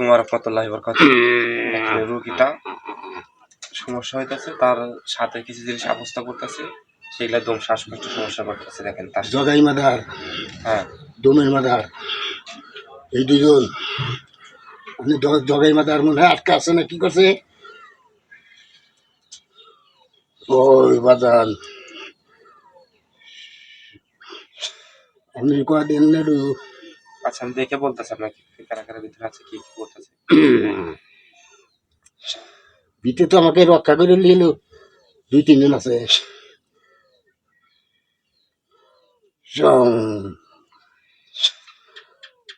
তোমার রহমতুল্লাহ বরকাত রুগীটা সমস্যা হইতেছে তার সাথে কিছু জিনিস অবস্থা করতেছে সেগুলা দম শ্বাসকষ্ট সমস্যা করতেছে দেখেন তার জগাই মাদার হ্যাঁ। দমের মাদার এই দুজন আপনি জগাই মাদার মনে হয় আটকা আছে না কি করছে? ওই বাদান। আপনি কয়া দেন না একটু। আচ্ছা আমি দেখে বলতেছি আপনাকে কারা কারা ভিতরে আছে কি কি করতেছে ভিতরে তো আমাকে রক্ষা করে নিল দুই তিনজন আছে সং।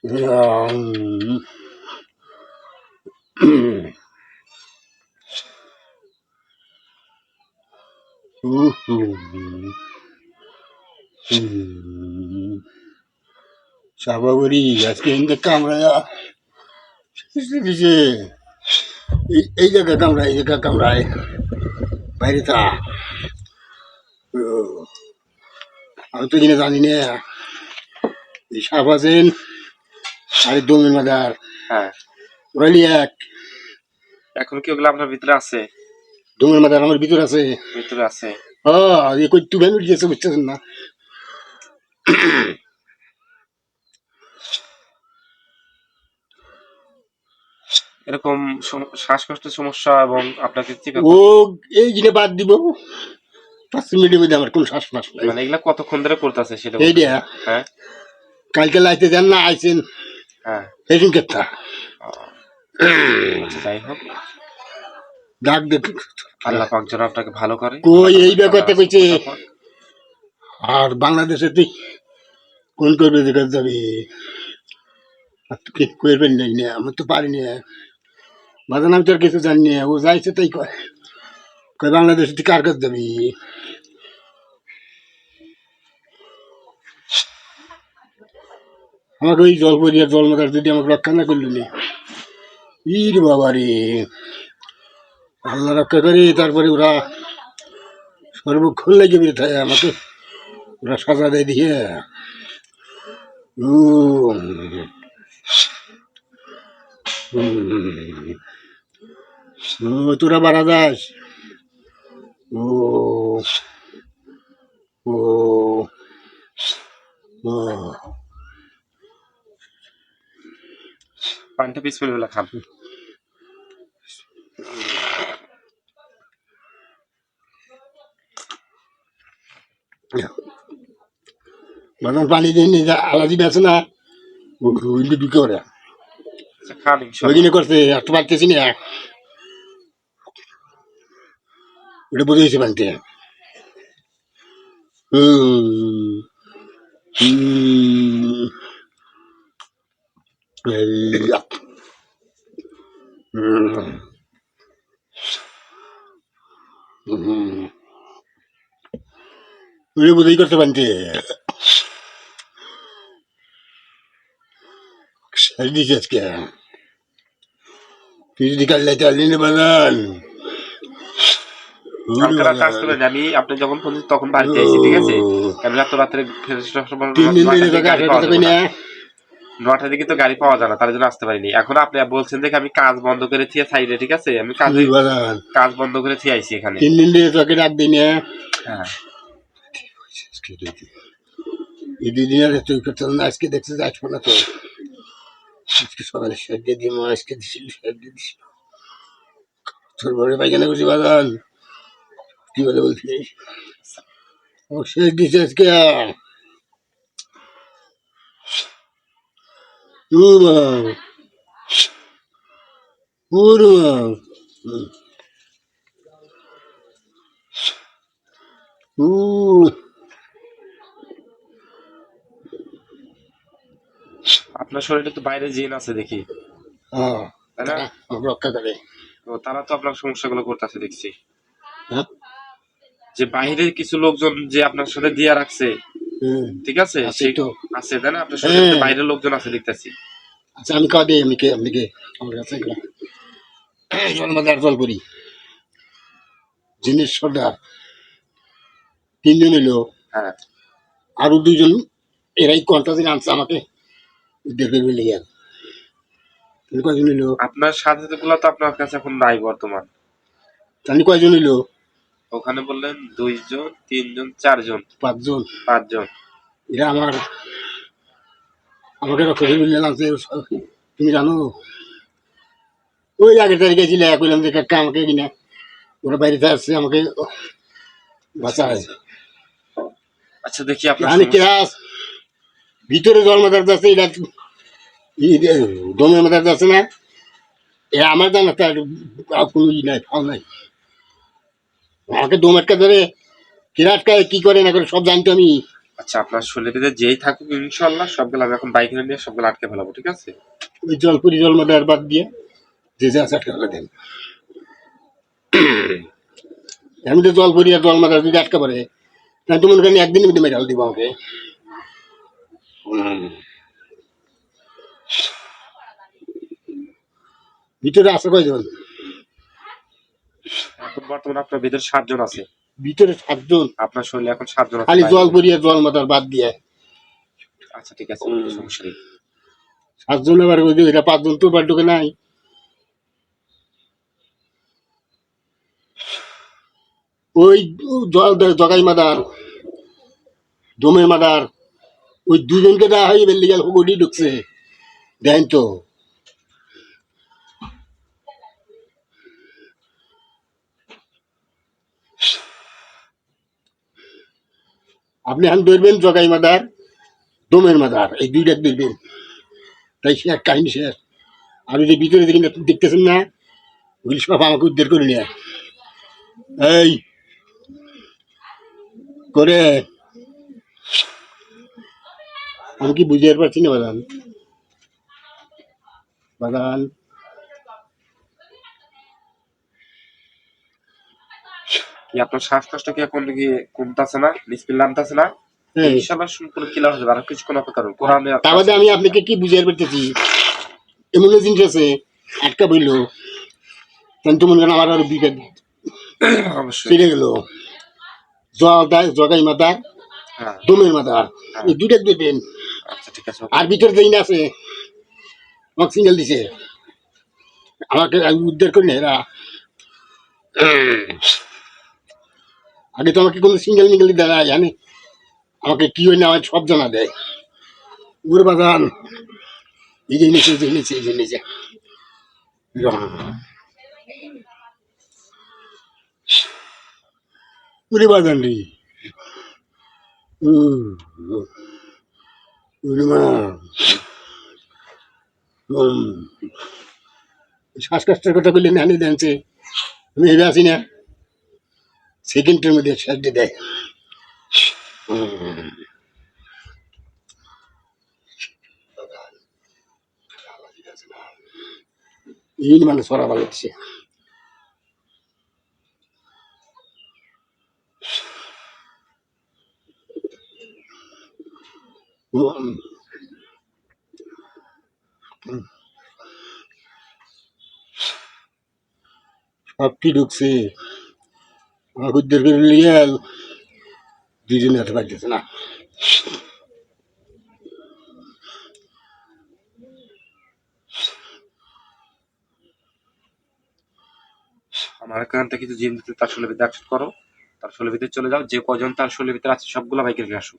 সং। সাবাবরি আজকে ইন্দে কামড়ায়া দিছে এই জায়গা কামড়ায় এই জায়গা কামড়ায় বাইরে ও, আমি তো কিনা জানি না এই সাপ আছেন আরে দমের মাদার হ্যাঁ ওরালি এক এখন কি ওগুলো আপনার ভিতরে আছে দমের মাদার আমার ভিতর আছে ভিতরে আছে ও এ কই তুমি উঠেছে বুঝতেছেন না এরকম শ্বাসকষ্টের সমস্যা এবং আপনাকে ও এই জিনে বাদ দিব পাঁচ মিনিটের মধ্যে আমার কোন শ্বাস ফাস নাই। মানে এগুলা কতক্ষণ ধরে করতেছে সেটা এই হ্যাঁ। কালকে লাইতে যান না আইছেন হ্যাঁ। কেতা আচ্ছা, যাই হোক। ডাক আল্লাহ পাক যেন আপনাকে ভালো করে। কই এই ব্যাপারটা কইছে? আর বাংলাদেশে তুই কোন করবে দেখা যাবে করবেন না আমি তো পারি না। বাজান আমি তোর কিছু জানি না ও যাইছে তাই কয়। কয় বাংলাদেশে তুই কার কাছে যাবি? আমাকে ওই জল পরিয়া জল মাথার যদি আমাকে রক্ষা না করলি ইর বাবা রে। আল্লাহ রক্ষা করে, তারপরে ওরা সর্বক্ষণ লেগে বেরোতে আমাকে ওরা সাজা দেয় দিয়ে। উম। উম। তোরা বাড়া যাস। ও ও পানিটা পিস ফেলে খান বাদাম পানি যা আলাদি বেছে না ও উইন্ডো ঢুকে ওরা। আচ্ছা, খান ইনশাল্লাহ। ওইখানে করছে একটু পারতেছি না। ওটা বোঝা গেছে পানিতে হুম। হুম। এই, আপ। হুম। হুম। ওটা বোঝাই করতে পানিতে শেষ দিছে আজকে তুই যদি কাল লাইতে আনলি না বাগান কালকে রাতে আসতে পারেন আমি আপনি যখন ফোন তখন বাড়িতে ঠিক আছে? রাত্রে না। নটার দিকে তো গাড়ি পাওয়া যায় না তার জন্য আসতে পারিনি। এখন আপনি বলছেন দেখে আমি কাজ বন্ধ করে থিয়ে সাইডে ঠিক আছে? আমি কাজ কাজ বন্ধ করে থিয়ে আইছি এখানে। তিন দিন দিয়ে তোকে ডাক দিই না। হ্যাঁ। দুই তুই করতে না আজকে দেখতে না তো আজকে সকালে শেষ দিয়ে দিই আজকে দিছিল শেষ দিয়ে দিছিল তোর বড় করছি বাগান কি বলে বলছিস ও শেষ দিছে আজকে আপনার শরীরে তো বাইরে জিন আছে দেখি। হ্যাঁ। আমাকে রক্ষা করে। তারা তো আপনার সমস্যাগুলো করতেছে দেখছি। হ্যাঁ। যে বাইরের কিছু লোকজন যে আপনার সাথে দিয়া রাখছে ঠিক আছে? আছে তাই না? আপনার হ্যাঁ। বাইরের লোকজন আছে দেখতেছি। আচ্ছা আমি কাঁদে আমি কে আপনি কে? আমার কাছে এগুলা জল করি জিনিস সর্দার। তিনজন এলো। হ্যাঁ। আরও দুইজন এরাই কন্ট্রাক্ট আনছে আমাকে। দেখে তাহলে কয়জন হইল আপনার সাথে গুলো তো আপনার কাছে এখন নাই বর্তমান। তাহলে কয়জন হইল ওখানে বললেন দুইজন তিনজন চারজন পাঁচজন। পাঁচজন এরা আমার আমাকে রক্ত দিয়ে লাগছে তুমি জানো ওই আগের তারিখে ছিল কইলাম যে কাকা আমাকে কিনা ওরা বাইরে আসছে আমাকে বাঁচায়। আচ্ছা দেখি আপনার ক্লাস ভিতরে জল মাদার যাচ্ছে এটা দমের মাদার যাচ্ছে না? এ আমার জানা তার কোনো ই নাই ফাও নাই। আমাকে দম আটকা ধরে কিরা আটকায় কি করে না করে সব জানতো আমি। আচ্ছা আপনার শরীরে যেই থাকুক ইনশাল্লাহ সবগুলো আমি এখন বাইক নিয়ে সবগুলো আটকে ফেলাবো ঠিক আছে? ওই জলপুরি জল মাদার বাদ দিয়ে যে যা আছে আটকা ফেলে দেন। আমি তো জলপুরি আর জল মাদার যদি আটকা পড়ে তাহলে তো মনে করেন একদিনের মধ্যে মেডাল দিব আমাকে। ভিতরে আছে কয়জন? বর্তমানে আপনার ভিতরে সাতজন আছে। ভিতরে সাতজন। আপনার শরীরে এখন সাতজন খালি জল পরিয়ে জল মাথার বাদ দিয়ে। আচ্ছা ঠিক আছে সমস্যা নেই। সাতজন আবার ওই যে পাঁচজন তো বার ঢুকে নাই। ওই জগাই মাদার দমের মাদার ওই দুজনকে দেওয়া হয় ঢুকছে। দেন তো। আপনি এখন ধরবেন জগাই মাদার, দমের মাদার, এই দুইটা দেখবেন তাই সে এক কাহিনী শেষ। আর যে ভিতরে দেখেন, আপনি দেখতেছেন না? ওগুলি সব আমাকে উদ্ধার করে নিয়ে এই, করে। আমি কি বুঝতে পারছি না, বাদান? বাদান কি আপনার শ্বাসকষ্ট কি এখন কি কমতাছে না? নিষ্পিল নামতাছে না? এই, ইনশাল্লাহ সম্পূর্ণ ক্লিয়ার হয়ে যাবে আর কিছুক্ষণ অপেক্ষা করুন। কোরআনে তার মধ্যে আমি আপনাকে কি বুঝতে পারতেছি? এমন জিনিস আছে আটকা বইল তখন তো মনে করেন আমার আরও বিঘা ফিরে গেল। জগাই জগাই মাদার হ্যাঁ। দমের মাদার এই দুইটা দেখবেন। আচ্ছা ঠিক আছে। আর ভিতরে যেই না আছে আমাকে সিঙ্গেল দিছে। আমাকে আমি উদ্ধার করি না এরা। আগে তো আমাকে কোনো সিঙ্গেল মিঙ্গেল দেয় না, জানে। আমাকে কি হয় না সব জানা দেয়। উড়ে বাজান, এই নিচে এই যে নিচে বাজান রে। শ্বাসকষ্টের কথা বললেন হানি দেনছে। আমি হেবে আছি না। সেকেন্ডের মধ্যে শেষ দিয়ে। দেয়। এই মানে সরা হচ্ছে সব কি ঢুকছে। আমার নিয়ে এল। দুজনে পারতেছে না। আমার থেকে তার ষোলো ভিতরে করো, তার ষোলো ভিতরে চলে যাও। যে কজন তার ষোলো ভিতরে আছে, সবগুলো বাইকে নিয়ে আসো।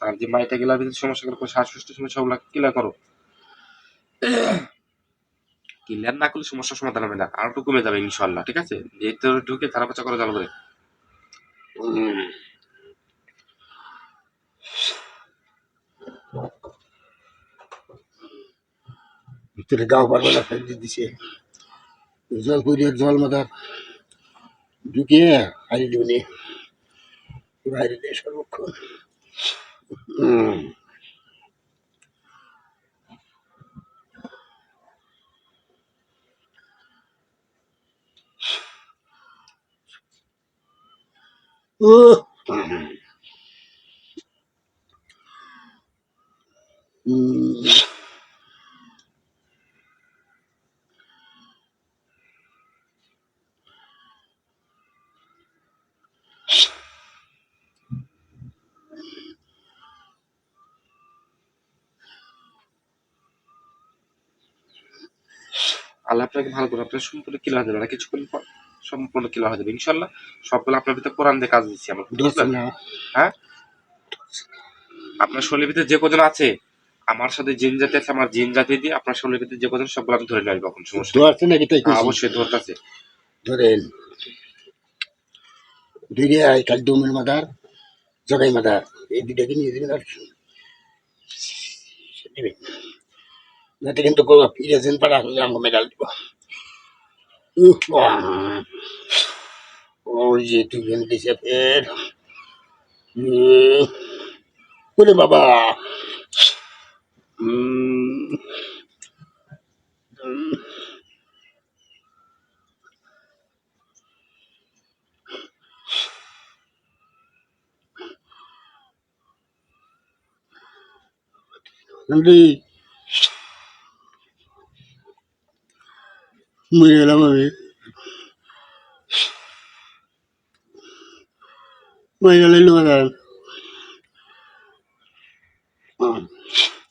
তার যে মাইটা গেলার ভিতরে সমস্যা করে শ্বাসকষ্টের সমস্যা ওগুলো ক্লিয়ার করো ক্লিয়ার না করলে সমস্যার সমাধান হবে না, আর একটু কমে যাবে ইনশাল্লাহ ঠিক আছে এই তো ঢুকে ধারা পাচা করা করে। ভিতরে গাও পারবে না দিছে। জল করিয়ে জল মাথার ঢুকিয়ে হারিয়ে দেবনি দিয়ে সর্বক্ষণ। হুম। আল্লাহ আপনাকে ভালো করে আপনার ক্লিয়ার হয়ে যাবে না কিছুক্ষণ পর সম্পূর্ণ ক্লিয়ার হয়ে যাবে ইনশাল্লাহ। সবগুলো আপনার ভিতরে কোরআন দিয়ে কাজ দিচ্ছি আমরা হ্যাঁ? আপনার শরীরের ভিতরে যে কজন আছে আমার সাথে জিন জাতি আছে আমার জিন জাতি দিয়ে আপনার শরীরের ভিতরে যে কজন সবগুলো আমি ধরে আসব এখন সমস্যা নেই। নাকি তাই হ্যাঁ, অবশ্যই ধরতেছে। ধরেন দুইটা আই কাল ডোমের মাদার জগাই মাদার এই দুইটাকে নিয়ে দিবেন আর দিবেন নাতে কিন্তু কোনো ফিরে যেন পারা হলে আমাকে মেডাল দিব। উহ, আহ। ওই যে তুই ভেন দিছে ফের উহ, ওরে বাবা উম, উম, নন্দী মরে গেলাম আমি মরে গেলে লোকাল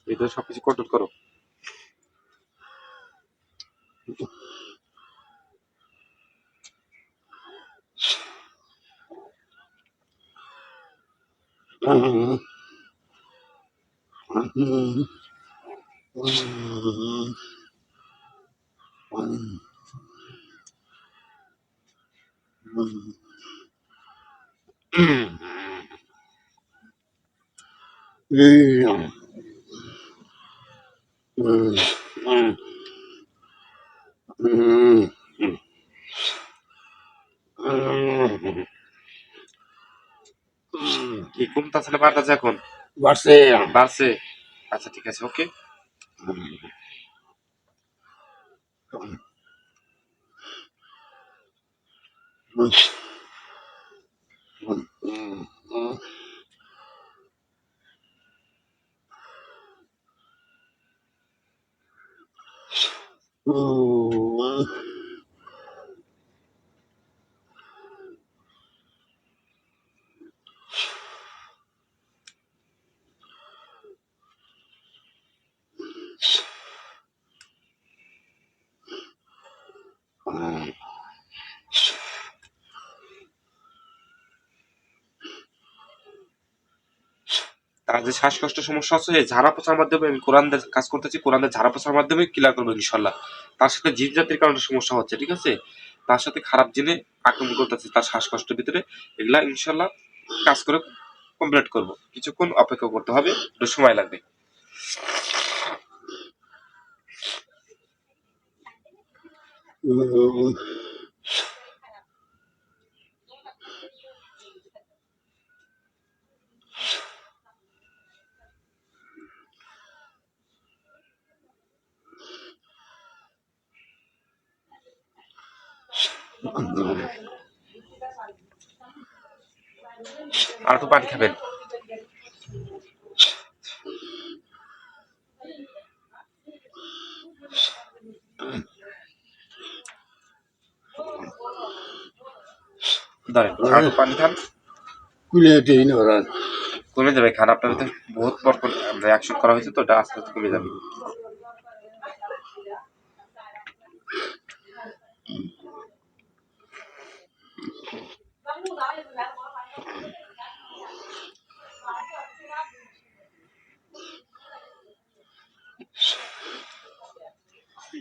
ভিতরে সবকিছু কন্ট্রোল করো কি কমতাছে না বাড়তেছে এখন? বাড়ছে। বাড়ছে? আচ্ছা ঠিক আছে ওকে। Mm. তার যে শ্বাসকষ্ট সমস্যা আছে ঝাড়া পোছার মাধ্যমে আমি কোরআন দিয়ে কাজ করতেছি কোরআন দিয়ে ঝাড়া পোছার মাধ্যমে ক্লিয়ার করব ইনশাল্লাহ। তার সাথে জিন জাতির কারণে সমস্যা হচ্ছে, ঠিক আছে? তার সাথে খারাপ জিনে আক্রমণ করতেছে তার শ্বাসকষ্টের ভিতরে, এগুলা ইনশাল্লাহ কাজ করে কমপ্লিট করব। কিছুক্ষণ অপেক্ষা করতে হবে, একটু সময় লাগবে। আর একটু পানি খাবেন। ধরেন আর একটু পানি খান। কুলে দেই না কমে যাবে ভিতরে বহুত পর রিয়াকশন করা হয়েছে তো ওটা আস্তে আস্তে কমে যাবে।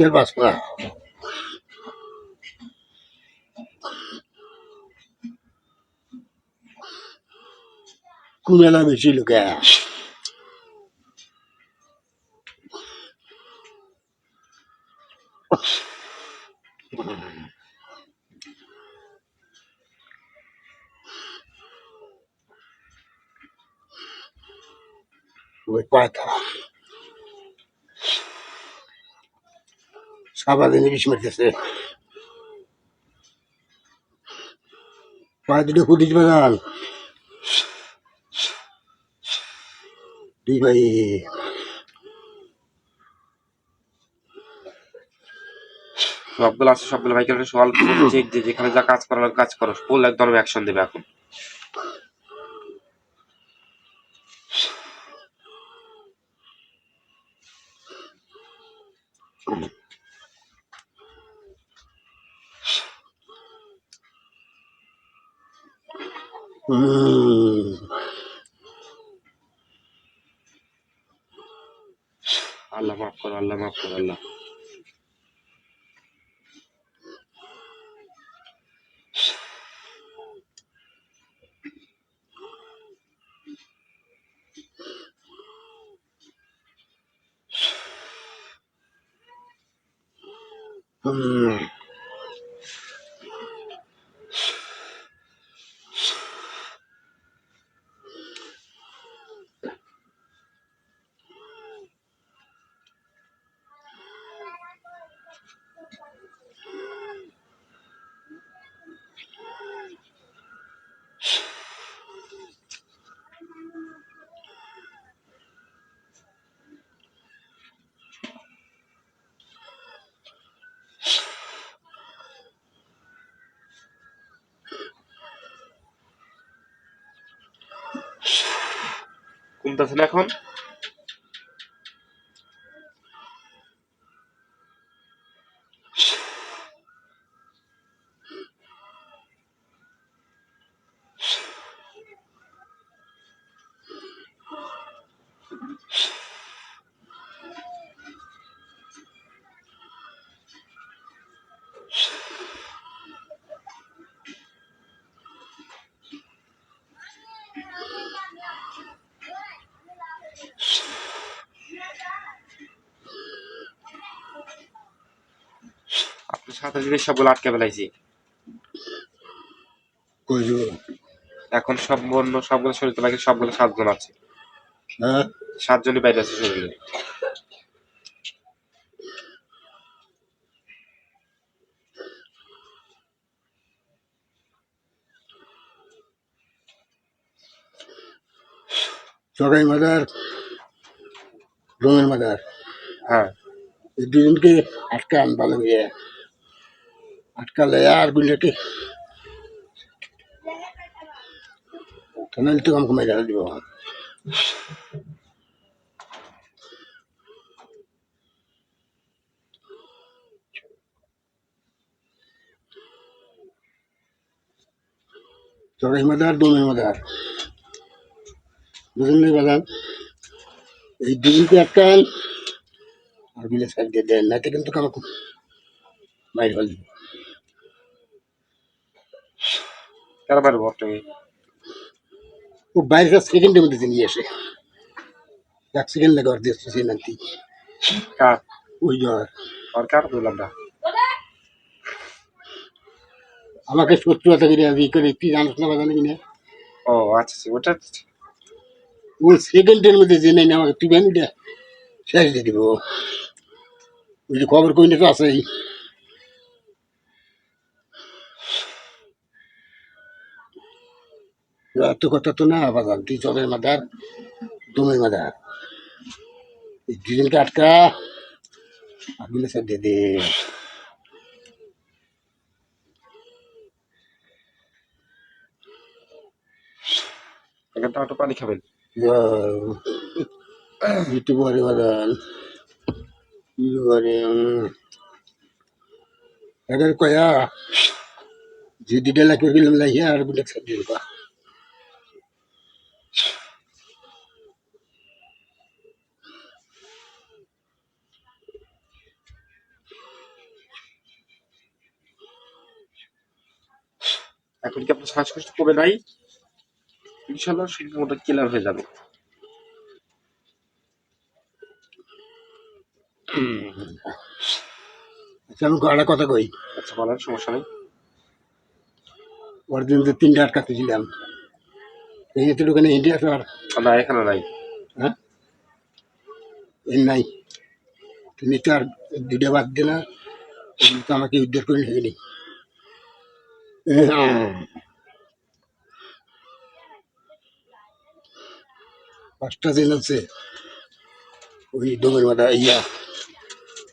ter vascular. Como é o nome de lugar? সাবাদিনে বিষ মারতেছে। পায়ে দুটো কুদিস বাগান দুই ভাই সবগুলো আছে, সবগুলো ভাইকে সল চেক দিয়ে যেখানে যা কাজ করার কাজ করো ফুল একদম অ্যাকশন দেবে এখন। আল্লাহ মাফ করো আল্লাহ মাফ করো আল্লাহ কমতেছে না এখন। আপনার সাথে সবগুলো আটকে ফেলাইছি? এখন সম্পূর্ণ সবগুলো শরীর তোলা সবগুলো সাতজন আছে। হ্যাঁ? সাতজনই বাইরে আছে শরীরে। সকাই মাদার রঙের মাদার। হ্যাঁ। দুজনকে আটকান ভালো হয়ে আটকালে আর গুলিকে তাহলে তো আমাকে মেরে দিব সকাই মাদার দমের মাদার বুঝলেন না বাগান এই দুজনকে আটকান আরগুলো সাইড দিয়ে দেন নাতে কিন্তু আমাকে বাইরে ফেল কেন পারব ও বাইরে সেকেন্ডের মধ্যে নিয়ে আসে। এক সেকেন্ড লাগে ওর দেখতেছি নাকি কার? ওই আর কার বললাম না আমাকে শত্রু হাতে করে ই করে কি জানিস না বাজানো কিনা ও আচ্ছা আচ্ছা, ওটা ও সেকেন্ডের মধ্যে জেনে না আমাকে তুই বানিটা শেষ দিয়ে দিব। ওই যে খবর কইলে তো আছেই। এত কথা তো না বাজান তুই চলের মাদার দমের মাদার। দুজনকে আটকা আগুনে সব দিয়ে দে এখানটা একটু পানি খাবেন। বাদান ইটু পরে এখানে কয়া যে দুটা লাগবে গেলাম লাগিয়ে আরগুলো দিয়ে দেবা। এখন কি আপনার শ্বাসকষ্ট কমে নাই? ইনশাল্লাহ সম্পূর্ণ ক্লিয়ার হয়ে যাবে। আচ্ছা আমি একটা কথা কই। আচ্ছা বলেন সমস্যা নেই। ওর দিন তো তিনটা আটকাতে ছিলাম এই যে ওখানে ইন্ডিয়া স্যার না এখানে নাই। হ্যাঁ? এই নাই। তুমি তো আর দুটো বাদ দে না এগুলো তো আমাকে উদ্ধার করে নিয়ে পাঁচটা দিন আছে। ওই ডোমের মাথা ইয়া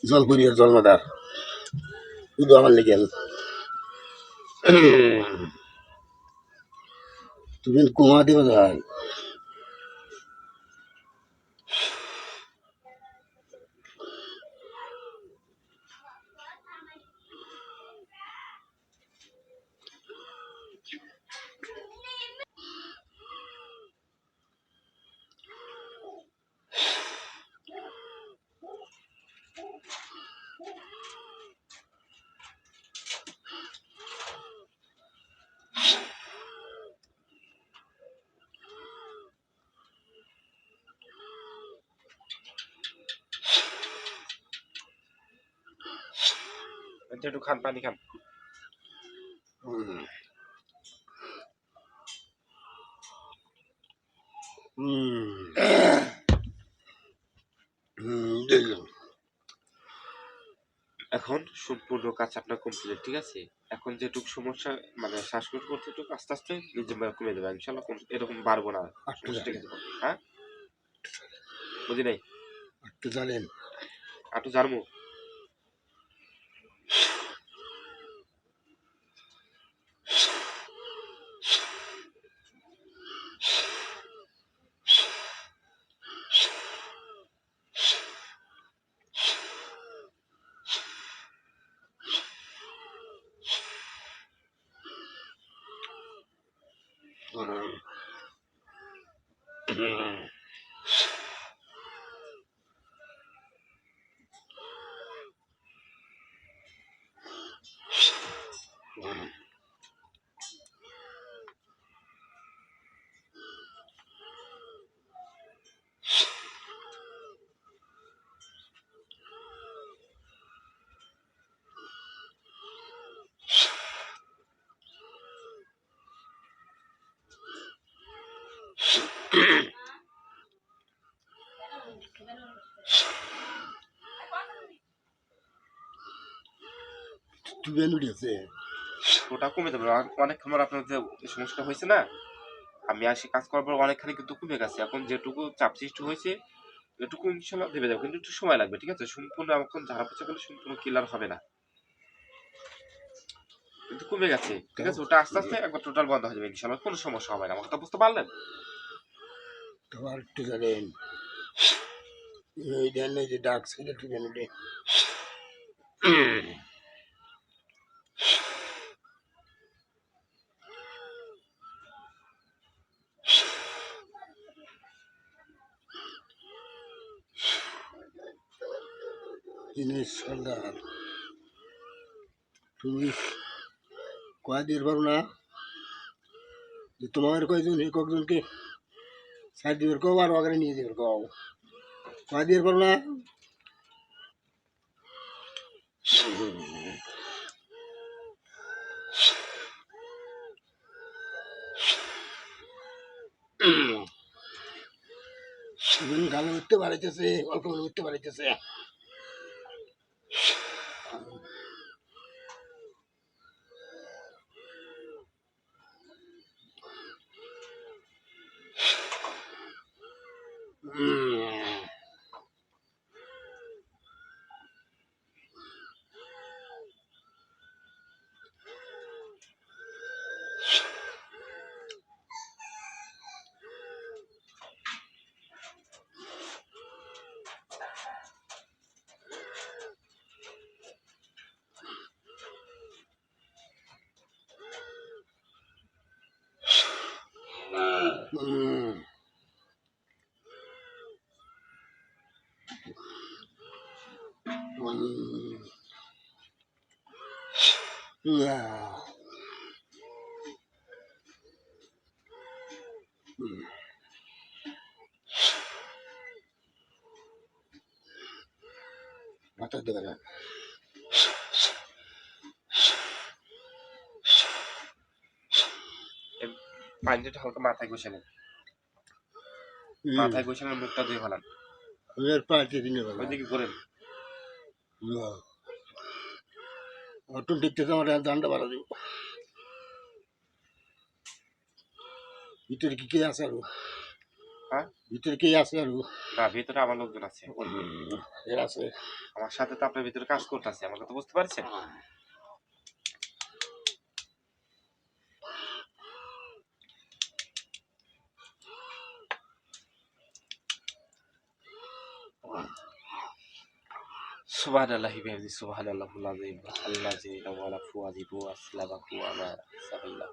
জলপুরিয়ার জলমাদার শুধু আমার লেগে তুমি কুমা দিবে ভাই খান পানি খান। এখন সম্পূর্ণ কাজ আপনার কমপ্লিট ঠিক আছে? এখন যেটুকু সমস্যা মানে শ্বাসকষ্ট করতে একটু আস্তে আস্তে নিজে কমে যাবে ইনশাল্লাহ এরকম বাড়বো না। ঠিক আছে হ্যাঁ? বুঝি নাই? একটু জানেন। আটু জানব? টুবেন উঠেছে ওটা কমে যাবে। অনেক আমার আপনার যে সমস্যা হয়েছে না? আমি আসি কাজ করার পর অনেকখানি কিন্তু কমে গেছে। এখন যেটুকু চাপ সৃষ্টি হয়েছে এটুকু ইনশাল্লাহ দেবে যাবে কিন্তু একটু সময় লাগবে ঠিক আছে? সম্পূর্ণ এখন ঝাড়া পোছা করলে সম্পূর্ণ ক্লিয়ার হবে না। কিন্তু কমে গেছে ঠিক আছে? ওটা আস্তে আস্তে একবার টোটাল বন্ধ হয়ে যাবে ইনশাল্লাহ। কোনো সমস্যা হবে না। আমার কথা বুঝতে পারলেন? তো আর একটু জানেন এই যে ডাক ছিল টুবেন উঠে জিনিস সর্দার তুমি কয়া দিয়ে পারো না? যে তোমার কয়জন এই কয়েকজনকে সাইড দিবে কও আর আগে নিয়ে যাবে কও? কয়া দিয়ে পারো না? গালে উঠতে পারিতেছে, অল্প উঠতে পারিতেছে। Mm. Yeah. উম। মাথা দেবে না পানিটা হালকা মাথায় ঘষে নেন মাথায় ঘষে নেন মুখটা ধুয়ে ফেলান এর পাঁচে দিনে বেলা ওইদিকে করেন অটুন থেকে আমার বাড়া দেব। ভিতরে কি কে আছে আরও? হ্যাঁ? ভিতরে কে আছে আরও? না ভিতরে আমার লোকজন আছে। এর আছে। আমার সাথে তো আপনার ভিতরে কাজ করতেছে আমাকে তো বুঝতে পারছেন? সুবহান আল্লাহ বিহামদি সুবহান আল্লাহুল আযীম আল্লাহ জিনা ওয়ালা ফুয়াজিবু আসলামাহু আমা সাবিল্লাহ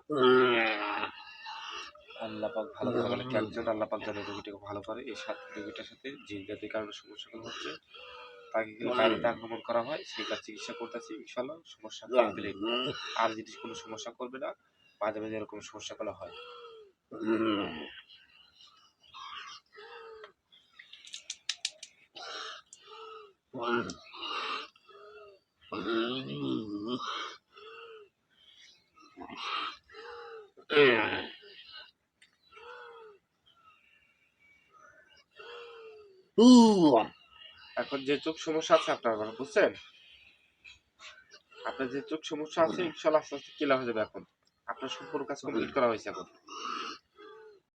আল্লাহ পাক ভালো করে একজন আল্লাহ পাক জানে রোগীটাকে ভালো করে এই সাত রোগীটার সাথে জিন জাতির কারণে সমস্যাগুলো হচ্ছে তাকে কিন্তু বাইরেতে আক্রমণ করা হয় সেটা চিকিৎসা করতেছি ইনশাল্লাহ সমস্যা কমপ্লিট আর যদি কোনো সমস্যা করবে না মাঝে মাঝে এরকম সমস্যাগুলো হয়। এখন যে চোখ সমস্যা আছে আপনার মানে বুঝছেন? আপনার যে চোখ সমস্যা আছে ইনশাল্লাহ আস্তে আস্তে ক্লিয়ার হয়ে যাবে এখন। আপনার সম্পূর্ণ কাজ কমপ্লিট করা হয়েছে এখন।